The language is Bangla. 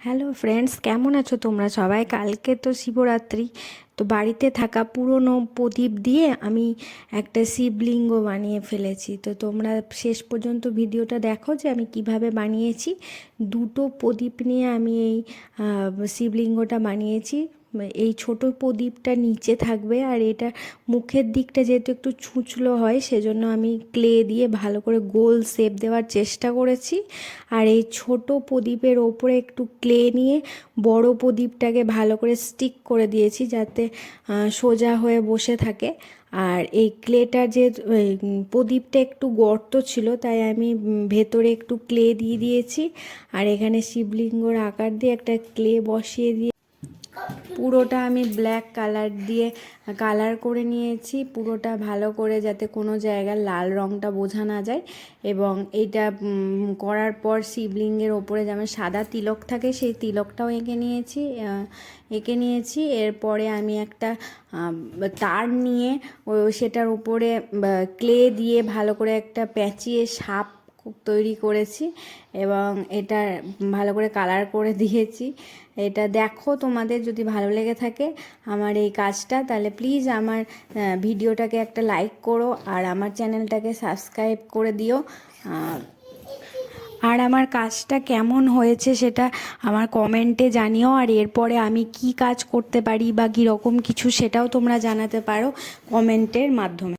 হ্যালো ফ্রেন্ডস কেমন আছো তোমরা? সবাই, কালকে তো শিবরাত্রি। তো বাড়িতে থাকা পুরনো প্রদীপ দিয়ে আমি একটা শিবলিঙ্গ বানিয়ে ফেলেছি। তো তোমরা শেষ পর্যন্ত ভিডিওটা দেখো যে আমি কীভাবে বানিয়েছি। দুটো প্রদীপ নিয়ে আমি এই শিবলিঙ্গটা বানিয়েছি। এই ছোট প্রদীপটা নিচে থাকবে আর এটা মুখের দিকটা যেহেতু একটু ছুঁচলো হয়, সেজন্য আমি ক্লে দিয়ে ভালো করে গোল শেপ দেওয়ার চেষ্টা করেছি। আর এই ছোট প্রদীপের ওপরে একটু ক্লে নিয়ে বড় প্রদীপটাকে ভালো করে স্টিক করে দিয়েছি যাতে সোজা হয়ে বসে থাকে। আর এই ক্লেটা যে প্রদীপটা একটু গর্ত ছিল, তাই আমি ভেতরে একটু ক্লে দিয়ে দিয়েছি। আর এখানে শিবলিঙ্গর আকার দিয়ে একটা ক্লে বসিয়ে দিয়ে পুরোটা আমি ব্ল্যাক কালার দিয়ে কালার করে নিয়েছি। পুরোটা ভালো করে যাতে কোনো জায়গায় লাল রঙটা বোঝা না যায় এবং উম, করার পর শিবলিঙ্গের ওপরে যেমন সাদা তিলক থাকে সেই তিলকটাও এঁকে নিয়েছি এঁকে নিয়েছি। এরপরে আমি একটা তার নিয়ে সেটার উপরে ক্লে দিয়ে ভালো করে একটা প্যাঁচিয়ে সাপ তৈরি করেছি এবং এটা ভালো করে কালার করে দিয়েছি। এটা দেখো তোমাদের যদি ভালো লেগে থাকে আমার এই কাজটা, তাহলে প্লিজ আমার ভিডিওটাকে একটা লাইক করো আর আমার চ্যানেলটাকে সাবস্ক্রাইব করে দিও। আর আমার কাজটা কেমন হয়েছে সেটা আমার কমেন্টে জানিও আর এরপরে আমি কি কাজ করতে পারি বা কীরকম কিছু সেটাও তোমরা জানাতে পারো কমেন্টের মাধ্যমে।